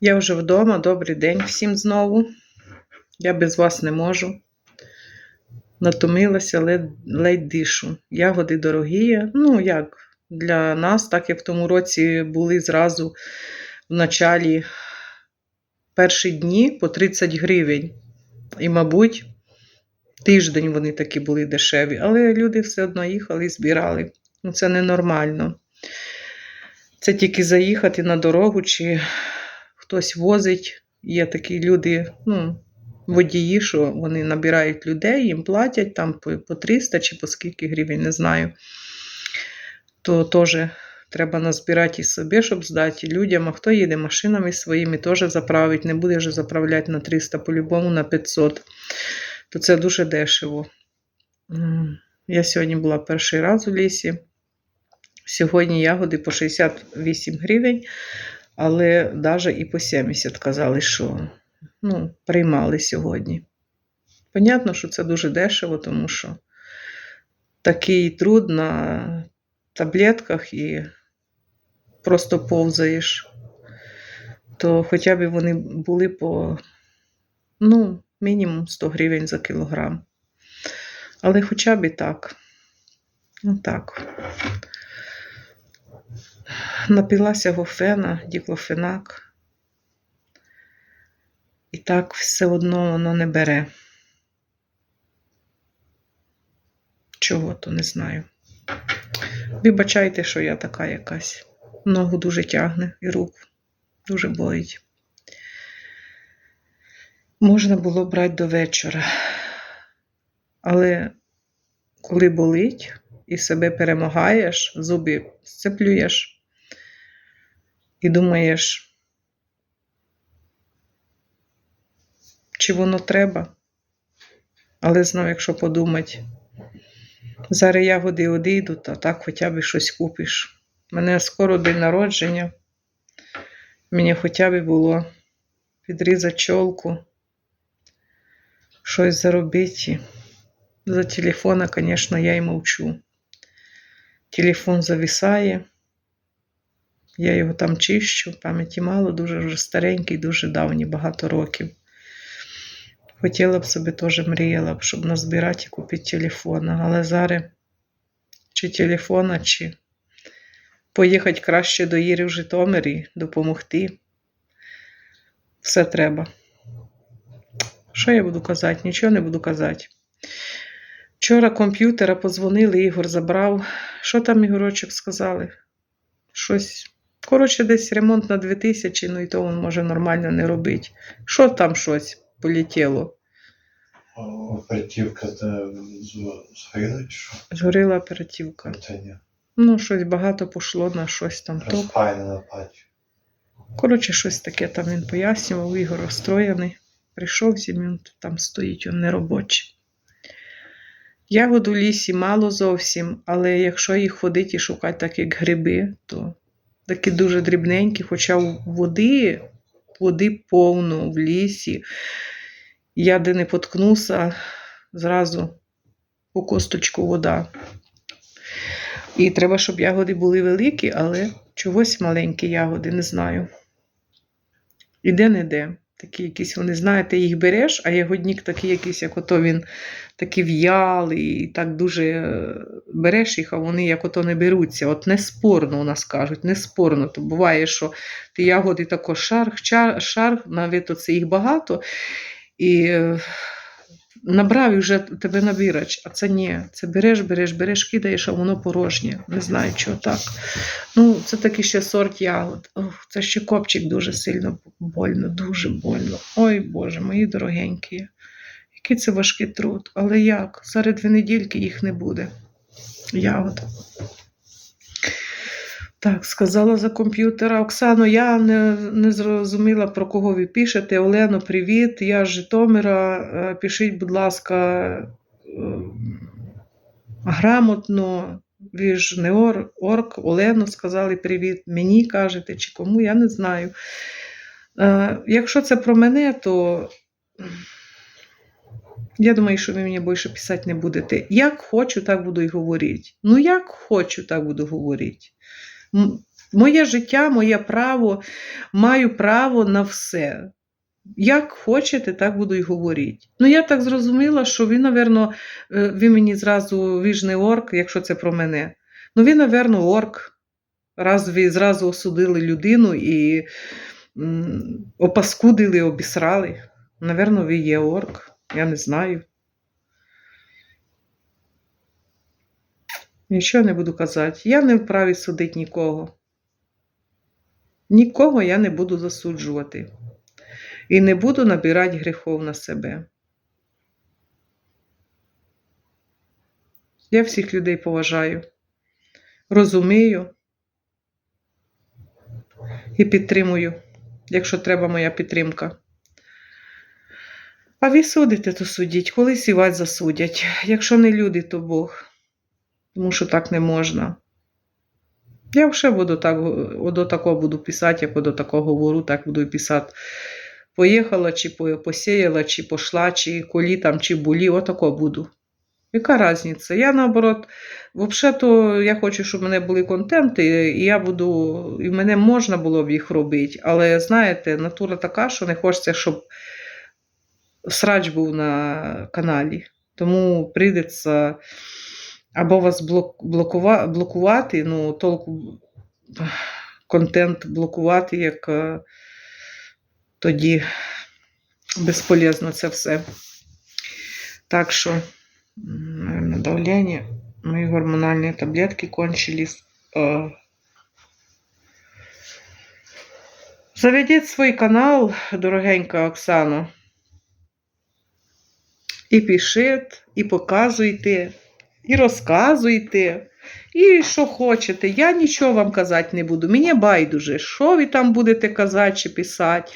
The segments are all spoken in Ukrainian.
Я вже вдома. Добрий день всім знову. Я без вас не можу. Натомилася, ледь, ледь дишу. Ягоди дорогі. Ну, як для нас, так як в тому році були зразу в началі перші дні по 30 гривень. І, мабуть, тиждень вони такі були дешеві. Але люди все одно їхали і збирали. Ну, це ненормально. Це тільки заїхати на дорогу, чи хтось возить. Є такі люди, ну, водії, що вони набирають людей, їм платять там по по 300 чи по скільки гривень, не знаю. То теж треба назбирати і собі, щоб здати людям. А хто їде машинами своїми, теж заправить. Не буде вже заправляти на 300, по-любому на 500. То це дуже дешево. Я сьогодні була перший раз у лісі. Сьогодні ягоди по 68 гривень, але навіть і по 70 казали, що ну, приймали сьогодні. Понятно, що це дуже дешево, тому що такий труд на таблетках і просто повзаєш, то хоча б вони були по ну, мінімум 100 гривень за кілограм. Але хоча б і так. Ну так. Напилася гофена, діклофенак. І так все одно воно не бере. Чого то не знаю. Вибачайте, що я така якась. Ногу дуже тягне і руку. Дуже болить. Можна було брати до вечора. Але коли болить і себе перемагаєш, зуби сцеплюєш і думаєш, чи воно треба. Але знов, якщо подумати, зараз ягоди одійдуть, а так хоча б щось купиш. У мене скоро день народження. Мені хоча б було підрізати чолку, щось заробити. За телефона, звісно, я й мовчу. Телефон зависає. Я його там чищу, пам'яті мало, дуже вже старенький, дуже давній, багато років. Хотіла б собі теж мріяла б, щоб назбирати і купити телефона. Але зараз чи телефона, чи поїхати краще до Іри в Житомирі, допомогти. Все треба. Що я буду казати? Нічого не буду казати. Вчора комп'ютера позвонили, Ігор забрав. Що там Ігорочок сказали? Щось. Коротше, десь ремонт на 2000, ну і то він може нормально не робити. Що там щось полетіло? Оперативка та згоріла чи що? Згоріла оперативка. Ну, щось багато пошло на щось там. Розпаяна пач. Коротше, щось таке там він пояснював, Ігор розстроєний. Прийшов зі він там стоїть, він неробочий. Ягод у лісі мало зовсім, але якщо їх ходити і шукати так, як гриби, то такі дуже дрібненькі, хоча води, води повно в лісі. Я де не поткнуся, зразу по косточку вода. І треба, щоб ягоди були великі, але чогось маленькі ягоди, не знаю. Іде не де. Такі якісь, вони, знаєте, їх береш, а ягодник такий якийсь, як ото він такий в'ялий, і так дуже е, береш їх, а вони як ото не беруться. От неспорно у нас кажуть, неспорно. То буває, що ти ягоди тако шарх, шарх, навіть оце їх багато, і е, набрав і вже тебе набірач. А це ні. Це береш, береш, береш, кидаєш, а воно порожнє. Не знаю, чого так. Ну, це такий ще сорт ягод. Ох, це ще копчик дуже сильно больно, дуже больно. Ой Боже, мої дорогенькі. Який це важкий труд. Але як? Зараз дві недільки їх не буде. Ягод. Так, сказала за комп'ютера. Оксано, я не, не зрозуміла, про кого ви пишете. Олено, привіт. Я з Житомира. Е, Пишіть, будь ласка, е, грамотно. Ви ж не ор, орк, Олену сказали привіт. Мені кажете, чи кому, я не знаю. Е, Якщо це про мене, то я думаю, що ви мені більше писати не будете. Як хочу, так буду і говорити. Ну, як хочу, так буду говорити. Моє життя, моє право, маю право на все. Як хочете, так буду й говорити. Ну, я так зрозуміла, що він, напевно, він мені зразу віжний орк, якщо це про мене. Ну, він, напевно, орк. Раз ви зразу осудили людину і м, опаскудили, обісрали. Навірно, ви є орк. Я не знаю. Нічого не буду казати. Я не вправі судити нікого. Нікого я не буду засуджувати. І не буду набирати гріхов на себе. Я всіх людей поважаю, розумію і підтримую, якщо треба моя підтримка. А ви судите, то судіть, колись і вас засудять. Якщо не люди, то Бог. Тому що так не можна. Я вже буду так, до такого буду писати, як до такого говорю, так буду писати. Поїхала, чи посіяла, чи пошла, чи колі там, чи булі, отако буду. Яка різниця? Я наоборот, взагалі-то я хочу, щоб в мене були контенти, і я буду, і мене можна було б їх робити. Але знаєте, натура така, що не хочеться, щоб срач був на каналі. Тому прийдеться або вас блок, блокувати, ну, толку контент блокувати, як е, тоді безполезно це все. Так що, м, наверное, давление, мои гормональные таблетки кончились. Э, Заведіть свій канал, дорогенька Оксано. І пишіть, і показуйте, і розказуйте, і що хочете. Я нічого вам казати не буду. Мені байдуже, що ви там будете казати чи писати,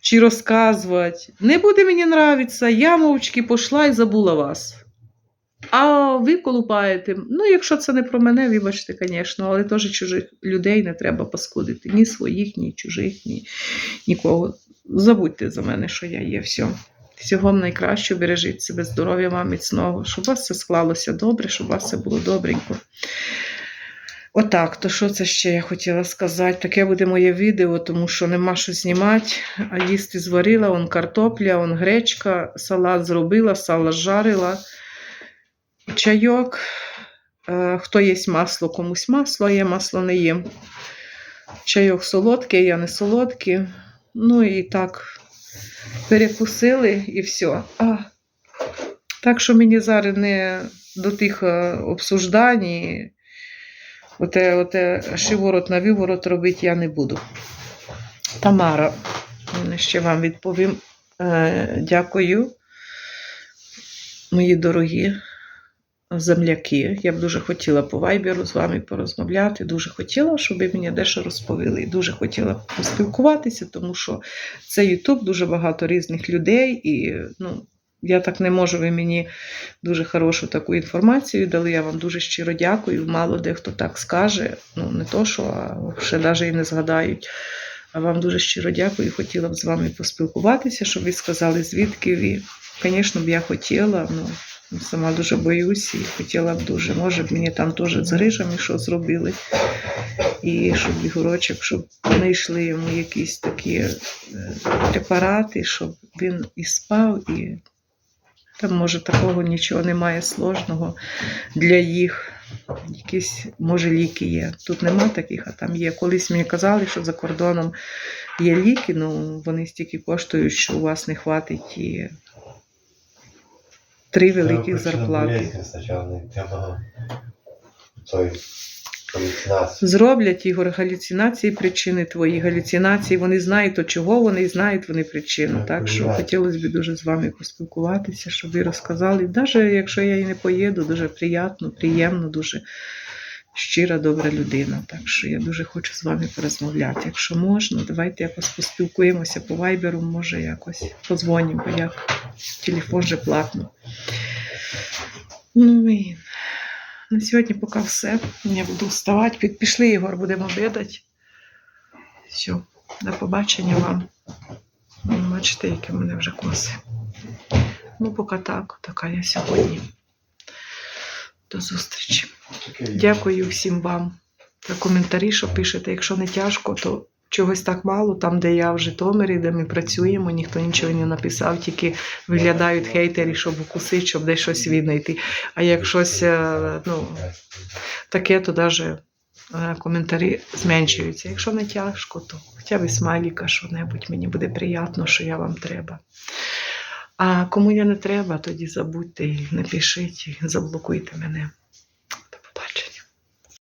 чи розказувати. Не буде мені нравиться, я мовчки пішла і забула вас. А ви колупаєте. Ну, якщо це не про мене, вибачте, звісно, але теж чужих людей не треба паскудити. Ні своїх, ні чужих, ні нікого. Забудьте за мене, що я є. Все. Всього найкращого, бережіть себе, здоров'я вам міцного, щоб у вас все склалося добре, щоб у вас все було добренько. Отак, то що це ще я хотіла сказати? Таке буде моє відео, тому що нема що знімати. А їсти зварила, он картопля, он гречка, салат зробила, сало жарила, чайок. Е, Хто їсть масло, комусь масло, а я масло не їм. Чайок солодкий, я не солодкий. Ну і так, перекусили і все. А, так що мені зараз не до тих е, обсуждань. Оте, оте шиворот на виворот робити я не буду. Тамара, ще вам відповім. Е, дякую, мої дорогі земляки. Я б дуже хотіла по вайберу з вами порозмовляти. Дуже хотіла, щоб ви мені дещо розповіли. Дуже хотіла поспілкуватися, тому що це Ютуб, дуже багато різних людей, і ну, я так не можу. Ви мені дуже хорошу таку інформацію дали. Я вам дуже щиро дякую. Мало дехто так скаже. Ну, не то, що а ще навіть і не згадають. А вам дуже щиро дякую. Хотіла б з вами поспілкуватися, щоб ви сказали, звідки ви. Звісно б я хотіла, ну сама дуже боюсь і хотіла б дуже. Може б мені там теж з грижами що зробили. І щоб Ігорочок, щоб знайшли йому якісь такі е, препарати, щоб він і спав, і там, може, такого нічого немає сложного для їх. Якісь, може, ліки є. Тут нема таких, а там є. Колись мені казали, що за кордоном є ліки, ну вони стільки коштують, що у вас не хватить і три великих зарплати. Зроблять Ігор галюцинації, причини твої галюцинації. Вони знають, то чого вони і знають вони причину. Так, Так що хотілося б дуже з вами поспілкуватися, щоб ви розказали. Навіть якщо я і не поїду, дуже приємно, приємно, дуже щира, добра людина. Так що я дуже хочу з вами порозмовляти. Якщо можна, давайте якось поспілкуємося по вайберу, може якось позвонимо, бо як телефон же платно. Ну і на сьогодні поки все. Я буду вставати. Під- Пішли, Ігор, будемо обідати. Все, до побачення вам. Ну, Бачите, які в мене вже коси. Ну, поки так, така я сьогодні. До зустрічі. Дякую всім вам Та коментарі, що пишете, якщо не тяжко, то чогось так мало. Там, де я в Житомирі, де ми працюємо, ніхто нічого не написав, тільки виглядають хейтери, щоб укусити, щоб десь щось віднайти. А як щось е, ну, таке, то навіть коментарі зменшуються. Якщо не тяжко, то хоча б смайліка, що-небудь, мені буде приємно, що я вам треба. А кому я не треба, тоді забудьте і не пишіть, заблокуйте мене.